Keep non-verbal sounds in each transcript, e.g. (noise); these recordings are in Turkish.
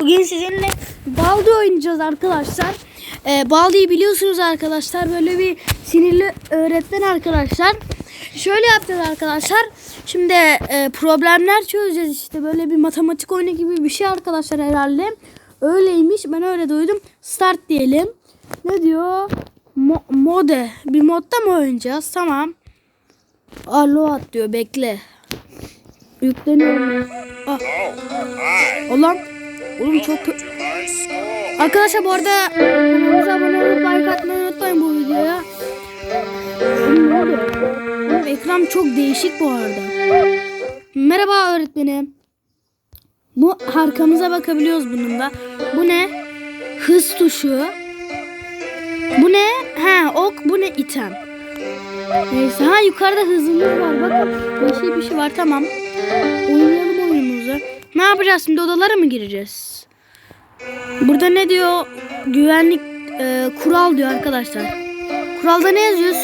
Bugün sizinle Baldi oynayacağız arkadaşlar. Ee, Baldi'yi biliyorsunuz arkadaşlar. Böyle bir sinirli öğretmen arkadaşlar. Şöyle yapacağız arkadaşlar. Şimdi e, problemler çözeceğiz işte. Böyle bir matematik oyunu gibi bir şey arkadaşlar herhalde. Öyleymiş. Ben öyle duydum. Start diyelim. Ne diyor? Mo- mode. Bir modda mı oynayacağız? Tamam. Alo diyor. Bekle. Yükleniyor. Ah. Ulan. Oğlum çok Arkadaşlar bu arada kanalımıza abone olup like atmayı unutmayın bu videoya. Oğlum ekran çok değişik bu arada. Merhaba öğretmenim. Bu arkamıza bakabiliyoruz bununla. Bu ne? Hız tuşu. Bu ne? Ha ok bu ne item. Neyse ha yukarıda hızımız var. Bakın yeşil bir şey var tamam. Ne yapacağız şimdi odalara mı gireceğiz? Burada ne diyor? Güvenlik e, kural diyor arkadaşlar. Kuralda ne yazıyor?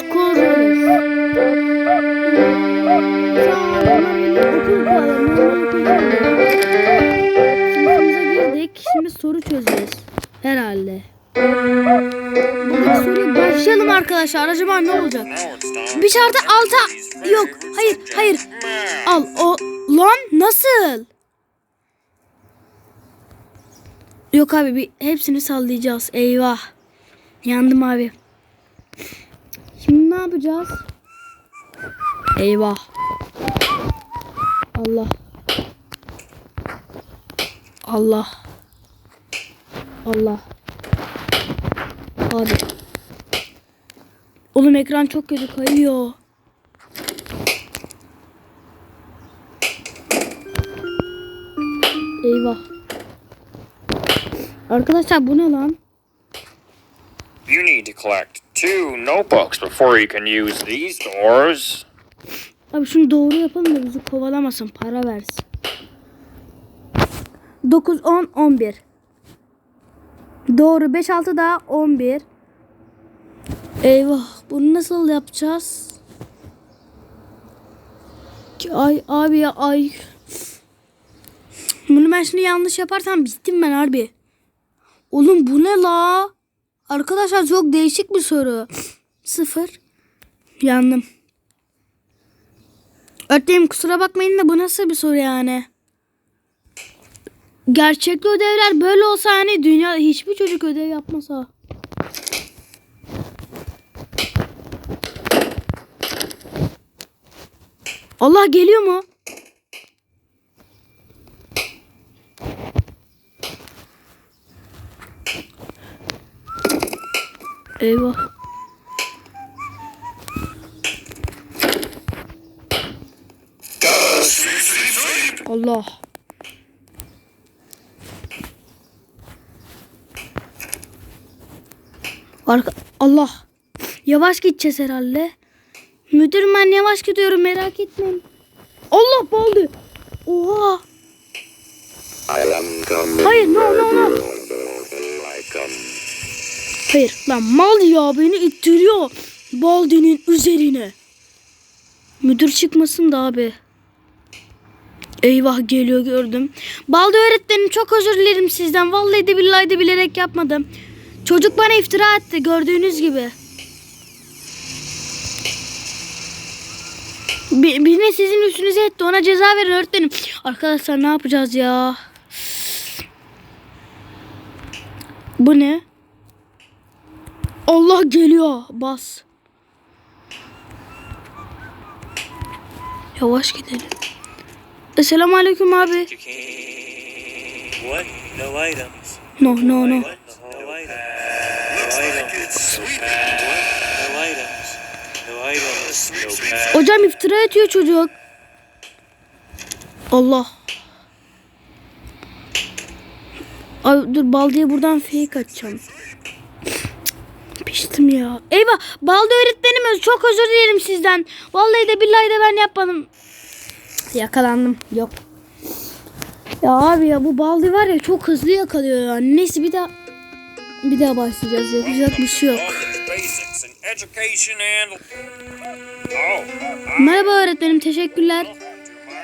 Sınıfımıza girdik. Şimdi soru çözeceğiz. Herhalde. Buradaki soruya başlayalım arkadaşlar. Acaba ne olacak? Bir şartı alta. Yok. Hayır. Hayır. Al. O. Lan nasıl? Yok abi bir hepsini sallayacağız. Eyvah. Yandım abi. Şimdi ne yapacağız? Eyvah. Allah. Allah. Allah. Abi. Oğlum ekran çok kötü kayıyor. Eyvah. Arkadaşlar bu ne lan? You need to collect two notebooks before you can use these doors. Abi şunu doğru yapalım da bizi kovalamasın. Para versin. 9, 10, 11. Doğru. 5, 6 daha 11. Eyvah. Bunu nasıl yapacağız? Ki- Ay abi ya ay. Bunu ben şimdi yanlış yaparsam bittim ben harbi. Oğlum bu ne la? Arkadaşlar çok değişik bir soru. (laughs) Sıfır. Yandım. Öğretmenim kusura bakmayın da bu nasıl bir soru yani? Gerçekli ödevler böyle olsa hani dünya hiçbir çocuk ödev yapmasa. Allah geliyor mu? Eyvah. Allah. Arka Allah. Yavaş gideceğiz herhalde. Müdürüm ben yavaş gidiyorum merak etmeyin. Allah baldı. Oha. Hayır no no no. Hayır lan mal ya beni ittiriyor. Baldi'nin üzerine. Müdür çıkmasın da abi. Eyvah geliyor gördüm. Baldi öğretmenim çok özür dilerim sizden. Vallahi de billahi de bilerek yapmadım. Çocuk bana iftira etti gördüğünüz gibi. Bir, birine sizin üstünüze etti. Ona ceza verin öğretmenim. Arkadaşlar ne yapacağız ya? Bu ne? Allah geliyor. Bas. Yavaş gidelim. Esselamu aleyküm abi. No. No no. Hocam iftira ediyor çocuk. Allah. Ay dur baldiye buradan fake atacağım. Piştim ya. Eyvah baldi öğretmenimiz çok özür dilerim sizden. Vallahi de billahi de ben yapmadım. Yakalandım. Yok. Ya abi ya bu baldi var ya çok hızlı yakalıyor ya. Neyse bir daha bir daha başlayacağız. Yapacak bir şey yok. Merhaba öğretmenim teşekkürler.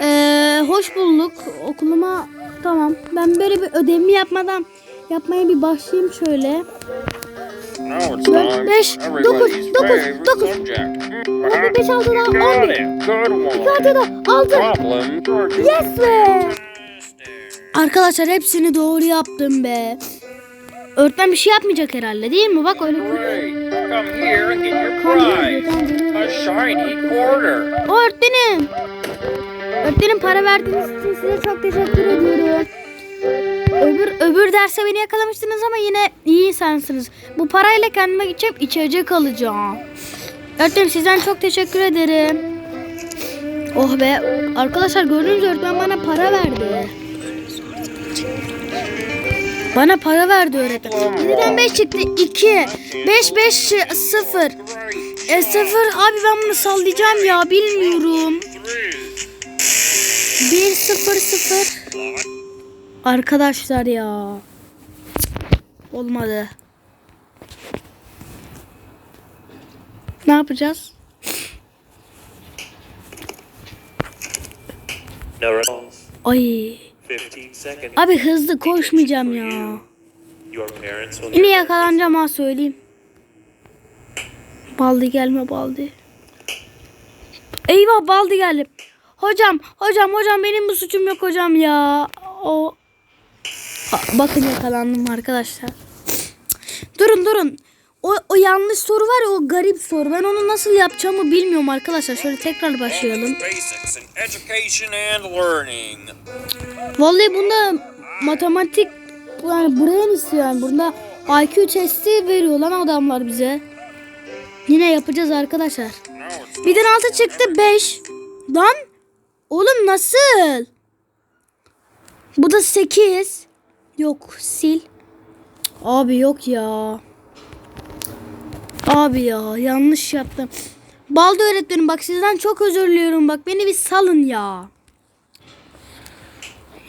Ee, hoş bulduk. Okuluma Tamam. Ben böyle bir ödevimi yapmadan yapmaya bir başlayayım şöyle. Now it's Dört, time beş, for dokuz, everybody's dokuz, favorite dokuz. subject. Hadi beş, altı daha, on Got bir. it. Good İki one. artıda altı. Problem charges. Yes be. Arkadaşlar hepsini doğru yaptım be. Öğretmen bir şey yapmayacak herhalde değil mi? Bak öyle. Öğretmenim. Öğretmenim para verdiğiniz için size çok teşekkür ediyorum. Öbür, öbür derse beni yakalamıştınız ama yine iyi insansınız. Bu parayla kendime gideceğim içecek alacağım. Öğretmenim sizden çok teşekkür ederim. Oh be. Arkadaşlar gördüğünüz öğretmen bana para verdi. Bana para verdi öğretmen. 7'den 5 çıktı. 2. 5 5 0. E 0 abi ben bunu sallayacağım ya bilmiyorum. 1 0 0. Arkadaşlar ya. Olmadı. Ne yapacağız? Ay. 15 seconds. Abi hızlı koşmayacağım ya. Yine yakalanacağım ha söyleyeyim. Baldi gelme Baldi. Eyvah Baldi geldi. Hocam, hocam, hocam benim bu suçum yok hocam ya. O bakın yakalandım arkadaşlar. Durun durun. O, o yanlış soru var ya o garip soru. Ben onu nasıl yapacağımı bilmiyorum arkadaşlar. Şöyle tekrar başlayalım. Vallahi bunda matematik yani brain istiyor yani. Bunda IQ testi veriyor lan adamlar bize. Yine yapacağız arkadaşlar. Birden altı çıktı 5. Lan oğlum nasıl? Bu da 8. Yok sil. Abi yok ya. Abi ya yanlış yaptım. Balda öğretmenim bak sizden çok özür diliyorum. Bak beni bir salın ya.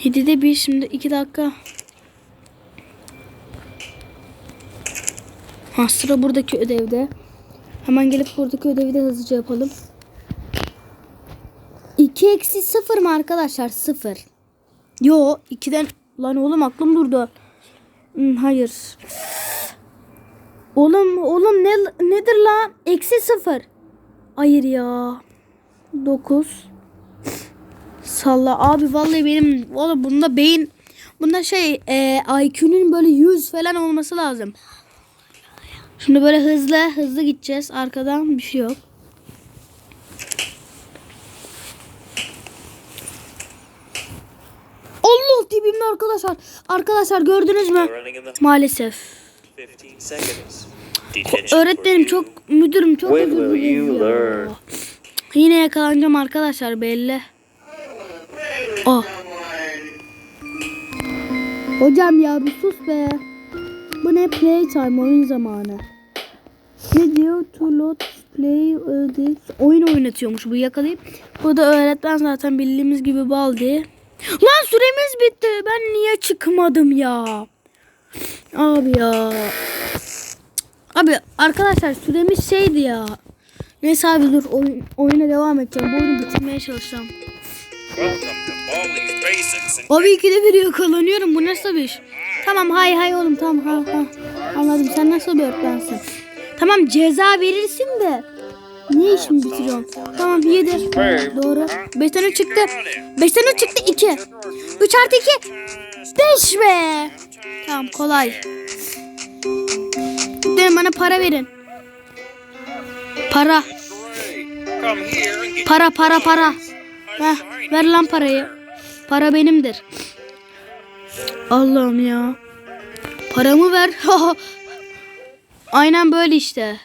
7'de 1 şimdi 2 dakika. Ha sıra buradaki ödevde. Hemen gelip buradaki ödevi de hızlıca yapalım. 2 eksi 0 mı arkadaşlar? 0. Yo 2'den lan oğlum aklım durdu. Hmm, hayır. Oğlum oğlum ne nedir lan? Eksi 0. Hayır ya. 9. Salla abi vallahi benim oğlum bunda beyin bunda şey e, IQ'nun böyle 100 falan olması lazım. Şimdi böyle hızlı hızlı gideceğiz. Arkadan bir şey yok. Allah dibimde arkadaşlar. Arkadaşlar gördünüz mü? Maalesef. 15 seconds. Detention Öğretmenim çok müdürüm çok özür dilerim? Yine yakalanacağım arkadaşlar belli. Oh. Hocam ya bir sus be. Bu ne playtime oyun zamanı. Ne diyor? To lot play uh, this. Oyun oynatıyormuş bu yakalayıp. Bu da öğretmen zaten bildiğimiz gibi baldi. Lan süremiz bitti. Ben niye çıkmadım ya? Abi ya. Abi arkadaşlar süremiz şeydi ya. Neyse abi dur oyun, oyuna devam edeceğim. Bu oyunu bitirmeye çalışacağım. Abi ikide bir yakalanıyorum. Bu nasıl bir iş? Tamam hay hay oğlum tamam ha ha. Anladım sen nasıl bir öğretmensin? Tamam ceza verirsin de. Niye işimi bitiriyorsun? Tamam 7. Doğru. 5 tane çıktı. 5 tane çıktı 2. 3 artı 2. 5 be. Tamam kolay. Dedim bana para verin. Para. Para para para. Heh, ver lan parayı. Para benimdir. Allah'ım ya. Paramı ver. (laughs) Aynen böyle işte.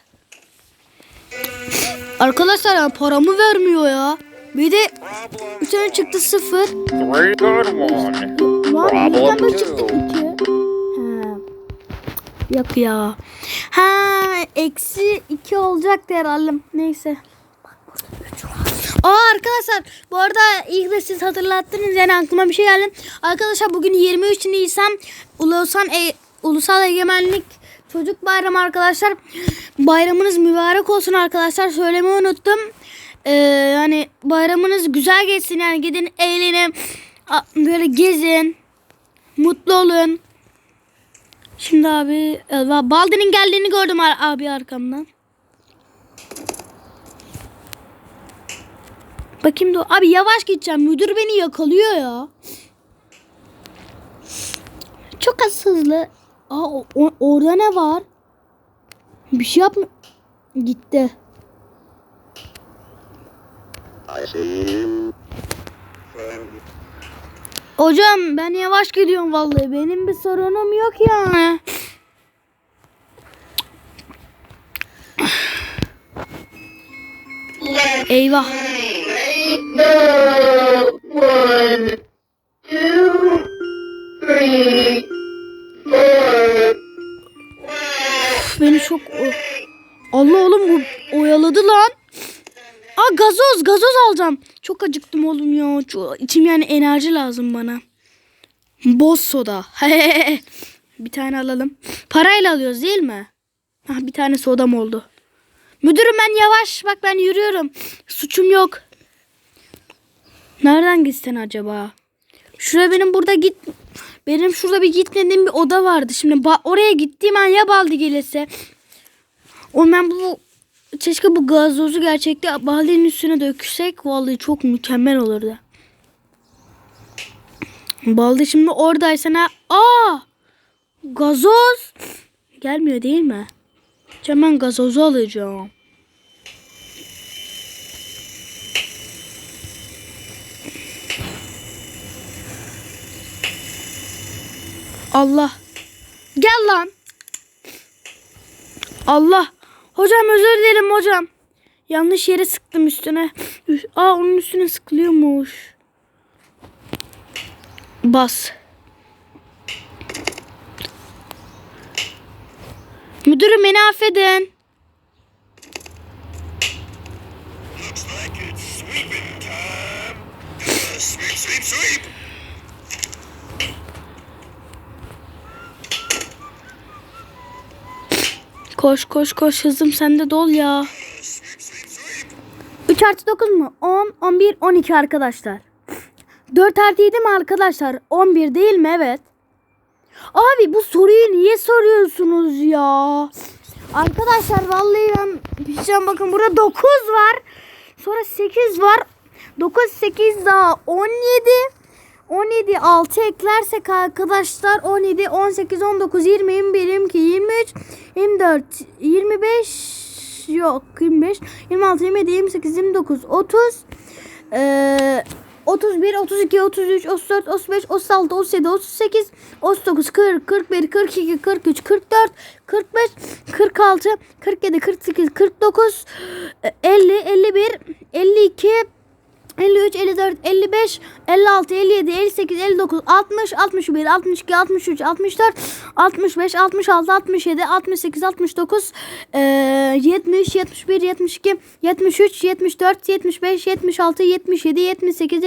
Arkadaşlar ya paramı vermiyor ya. Bir de tane çıktı sıfır. Lan birden böyle çıktı iki. Yok ya. Ha eksi iki olacaktı herhalde. Neyse. Aa arkadaşlar bu arada ilk de siz hatırlattınız yani aklıma bir şey geldi. Arkadaşlar bugün 23 Nisan Ulusal, e, Ulusal Egemenlik Çocuk Bayramı arkadaşlar. Bayramınız mübarek olsun arkadaşlar. Söylemeyi unuttum. Ee, yani bayramınız güzel geçsin yani gidin eğlenin. Böyle gezin. Mutlu olun. Şimdi abi e, Baldi'nin geldiğini gördüm abi arkamdan. Bakayım da abi yavaş gideceğim. Müdür beni yakalıyor ya. Çok az hızlı. Aa o- o- orada ne var? Bir şey yapma. Gitti. Hocam ben yavaş gidiyorum vallahi. Benim bir sorunum yok yani. Eyvah. Üf, Beni çok... Allah oğlum bu oyaladı lan. Aa gazoz gazoz alacağım. Çok acıktım oğlum ya. Çok, içim yani enerji lazım bana. Boz soda. (laughs) bir tane alalım. Parayla alıyoruz değil mi? Ah, bir tane sodam oldu. Müdürüm ben yavaş. Bak ben yürüyorum. Suçum yok. Nereden gitsen acaba? Şuraya benim burada git... Benim şurada bir gitmediğim bir oda vardı. Şimdi oraya gittiğim an ya Baldi gelirse. O ben bu keşke bu gazozu gerçekten Baldi'nin üstüne döksek vallahi çok mükemmel olurdu. Baldi şimdi oradaysa ne? Aa! Gazoz! Gelmiyor değil mi? Hemen gazozu alacağım. Allah. Gel lan. Allah. Hocam özür dilerim hocam. Yanlış yere sıktım üstüne. Aa onun üstüne sıkılıyormuş. Bas. Müdürüm beni affedin. Sweep, sweep, sweep. Koş koş koş hızım sende dol ya. Sweep, sweep, sweep. 3 artı 9 mu? 10, 11, 12 arkadaşlar. 4 artı 7 mi arkadaşlar? 11 değil mi? Evet. Abi bu soruyu niye soruyorsunuz ya? Arkadaşlar vallahi ben bir şey bakın burada 9 var. Sonra 8 var. 9, 8 daha 17. 17 6 eklersek arkadaşlar 17, 18, 19, 20, 21, 22, 23, 24, 25 yok 25, 26, 27, 28, 29, 30 eee 31, 32, 33, 34, 35, 36, 37, 38, 39, 40, 41, 42, 43, 44, 45, 46, 47, 48, 49, 50, 51, 52, 53, 54, 55, 56, 57, 58, 59, 60, 61, 62, 63, 64, 65, 66, 67, 68, 69, eee, 70, 71, 72, 73, 74, 75, 76, 77, 78, 79,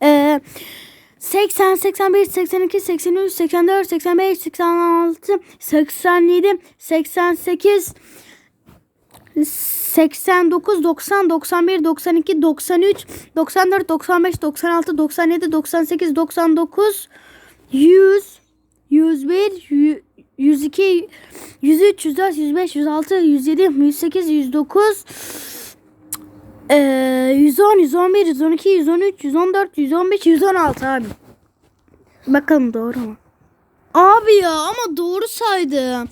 eee, 80, 81, 82, 83, 84, 85, 86, 87, 88, 89, 90, 91, 92, 93, 94, 95, 96, 97, 98, 99, 100, 101, 102, 103, 104, 105, 106, 107, 108, 109, eee, 110, 111, 112, 113, 114, 115, 116 abi. Bakalım doğru mu? Abi ya ama doğru saydım.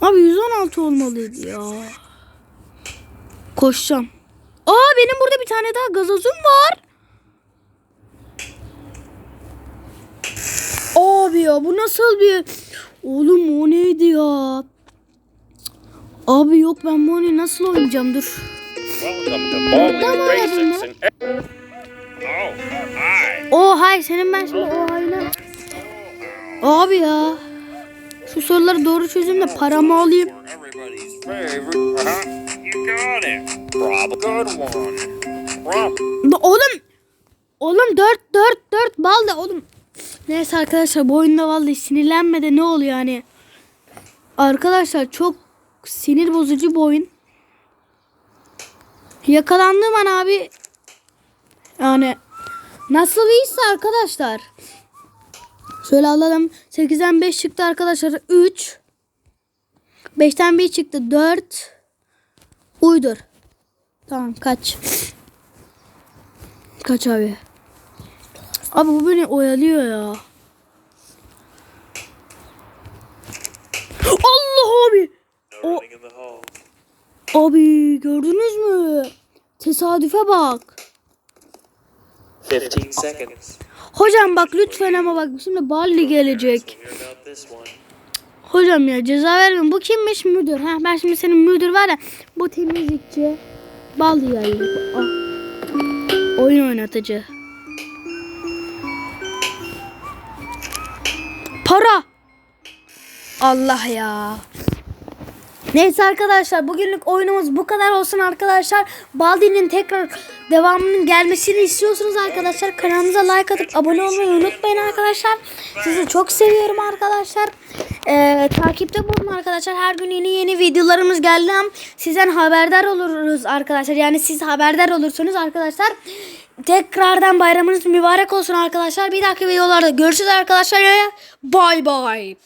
Abi 116 olmalıydı ya. Koşacağım. Aa benim burada bir tane daha gazozum var. Abi ya bu nasıl bir... Oğlum o neydi ya? Abi yok ben bu oyunu nasıl oynayacağım dur. And. Oh, hay senin ben şimdi o hayla. Abi ya. Şu soruları doğru çözeyim de paramı alayım. Oğlum. Oğlum 4 4 4 bal da oğlum. Neyse arkadaşlar bu oyunda vallahi sinirlenme de ne oluyor yani. Arkadaşlar çok sinir bozucu bir oyun. Yakalandığım an abi yani Nasıl bir hisse arkadaşlar? Şöyle alalım. 8'den 5 çıktı arkadaşlar. 3. 5'ten 1 çıktı. 4. Uydur. Tamam kaç. Kaç abi. Abi bu beni oyalıyor ya. Allah abi. O-. Abi gördünüz mü? Tesadüfe bak. 15 seconds. Hocam bak lütfen ama bak şimdi Balli gelecek. Hocam ya ceza vermeyin. Bu kimmiş müdür? Ha ben şimdi senin müdür var ya bu temizlikçi. Balli geldi. Ah. Oyun oynatıcı. Para. Allah ya. Neyse arkadaşlar bugünlük oyunumuz bu kadar olsun arkadaşlar. Baldi'nin tekrar devamının gelmesini istiyorsunuz arkadaşlar. Kanalımıza like atıp abone olmayı unutmayın arkadaşlar. Sizi çok seviyorum arkadaşlar. Ee, takipte bulun arkadaşlar. Her gün yeni yeni videolarımız geldi. Sizden haberdar oluruz arkadaşlar. Yani siz haberdar olursunuz arkadaşlar. Tekrardan bayramınız mübarek olsun arkadaşlar. Bir dahaki videolarda görüşürüz arkadaşlar. Bay bay.